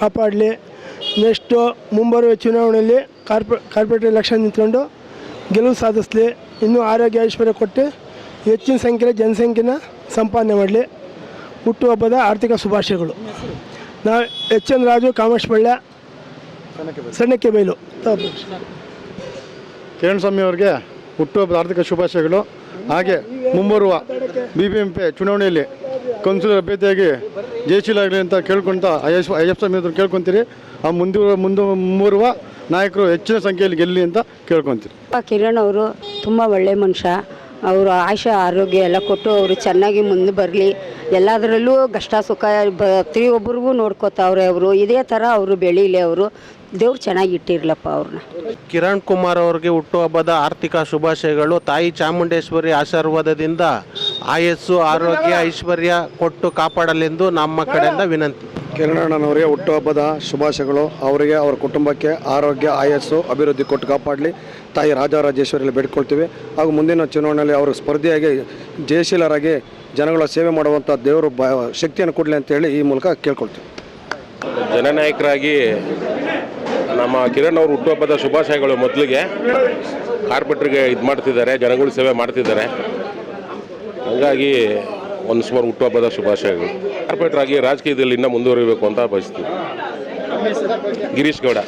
ಕಾಪಾಡಲಿ. ನೆಕ್ಸ್ಟು ಮುಂಬರುವ ಚುನಾವಣೆಯಲ್ಲಿ ಕಾರ್ಪೊ, ಕಾರ್ಪೊರೇಟ್ ಎಲೆಕ್ಷನ್ ನಿಂತ್ಕೊಂಡು ಗೆಲುವು ಸಾಧಿಸಲಿ. ಇನ್ನೂ ಆರೋಗ್ಯ ಐಶ್ವರ್ಯ ಕೊಟ್ಟು ಹೆಚ್ಚಿನ ಸಂಖ್ಯೆಯಲ್ಲಿ ಜನಸಂಖ್ಯೆನ ಸಂಪಾದನೆ ಮಾಡಲಿ. ಹುಟ್ಟುಹಬ್ಬದ ಆರ್ಥಿಕ ಶುಭಾಶಯಗಳು. ನಾವು ಎಚ್ ಎನ್ ರಾಜು ಕಾಮೇಶ್ಪಳ್ಳ ಸಣ್ಣಕ್ಕೆ ಬೈಲು. ಕಿರಣ್ ಸ್ವಾಮಿ ಅವರಿಗೆ ಹುಟ್ಟುಹಬ್ಬದ ಆರ್ಥಿಕ ಶುಭಾಶಯಗಳು. ಹಾಗೆ ಮುಂಬರುವ ಬಿ ಬಿ ಎಂ ಪಿ ಚುನಾವಣೆಯಲ್ಲಿ ಕೌನ್ಸಿಲರ್ ಅಭ್ಯರ್ಥಿಯಾಗಿ ಜಯಶೀಲಾಗಲಿ ಅಂತ ಕೇಳ್ಕೊಂತ ಅಯ್ಯಪ್ಪ ಅಯ್ಯಪ್ಪ ಸ್ವಾಮಿ ಹತ್ರ ಕೇಳ್ಕೊತೀರಿ. ಆ ಮುಂದೆ ಮುಂದೆ ಮುಂಬರುವ ನಾಯಕರು ಹೆಚ್ಚಿನ ಸಂಖ್ಯೆಯಲ್ಲಿ ಗೆಲ್ಲಿ ಅಂತ ಕೇಳ್ಕೊತೀರಿ. ಕಿರಣ್ ಅವರು ತುಂಬ ಒಳ್ಳೆ ಮನುಷ್ಯ. ಅವರು ಆಯುಷ ಆರೋಗ್ಯ ಎಲ್ಲ ಕೊಟ್ಟು ಅವರು ಚೆನ್ನಾಗಿ ಮುಂದೆ ಬರಲಿ. ಎಲ್ಲದರಲ್ಲೂ ಕಷ್ಟ ಸುಖ ಪ್ರತಿಯೊಬ್ಬರಿಗೂ ನೋಡ್ಕೋತಾವ್ರೆ ಅವರು. ಇದೇ ಥರ ಅವರು ಬೆಳೀಲಿ ಅವರು. ದೇವ್ರು ಚೆನ್ನಾಗಿ ಇಟ್ಟಿರಲಪ್ಪ ಅವ್ರನ್ನ ಕಿರಣ್ ಕುಮಾರ್ ಅವ್ರಿಗೆ ಹುಟ್ಟುಹಬ್ಬದ ಆರ್ಥಿಕ ಶುಭಾಶಯಗಳು. ತಾಯಿ ಚಾಮುಂಡೇಶ್ವರಿ ಆಶೀರ್ವಾದದಿಂದ ಆಯಸ್ಸು ಆರೋಗ್ಯ ಐಶ್ವರ್ಯ ಕೊಟ್ಟು ಕಾಪಾಡಲೆಂದು ನಮ್ಮ ಕಡೆಯಿಂದ ವಿನಂತಿ. ಕಿರಣಣ್ಣನವರಿಗೆ ಹುಟ್ಟುಹಬ್ಬದ ಶುಭಾಶಯಗಳು. ಅವರಿಗೆ ಅವರ ಕುಟುಂಬಕ್ಕೆ ಆರೋಗ್ಯ ಆಯಸ್ಸು ಅಭಿವೃದ್ಧಿ ಕೊಟ್ಟು ಕಾಪಾಡಲಿ. ತಾಯಿ ರಾಜರಾಜೇಶ್ವರಿಯಲ್ಲಿ ಬೇಡ್ಕೊಳ್ತೀವಿ. ಹಾಗೂ ಮುಂದಿನ ಚುನಾವಣೆಯಲ್ಲಿ ಅವರು ಸ್ಪರ್ಧೆಯಾಗಿ ಜಯಶೀಲರಾಗಿ ಜನಗಳ ಸೇವೆ ಮಾಡುವಂಥ ದೇವರು ಬ ಶಕ್ತಿಯನ್ನು ಕೊಡಲಿ ಅಂತೇಳಿ ಈ ಮೂಲಕ ಕೇಳ್ಕೊಳ್ತೀವಿ. ಜನನಾಯಕರಾಗಿ ನಮ್ಮ ಕಿರಣ್ ಅವರು ಹುಟ್ಟುಹಬ್ಬದ ಶುಭಾಶಯಗಳು ಮೊದಲಿಗೆ. ಕಾರ್ಪೆಟ್ರಿಗೆ ಇದು ಮಾಡ್ತಿದ್ದಾರೆ ಜನಗಳ ಸೇವೆ ಮಾಡ್ತಿದ್ದಾರೆ. ಹಂಗಾಗಿ ಒಂದು ಸುಮಾರು ಹುಟ್ಟುಹಬ್ಬದ ಶುಭಾಶಯಗಳು. ಕಾರ್ಪೊರೇಟರ್ ಆಗಿ ರಾಜಕೀಯದಲ್ಲಿ ಇನ್ನೂ ಮುಂದುವರಿಬೇಕು ಅಂತ ಬಯಸ್ತೀವಿ ಗಿರೀಶ್ ಗೌಡ.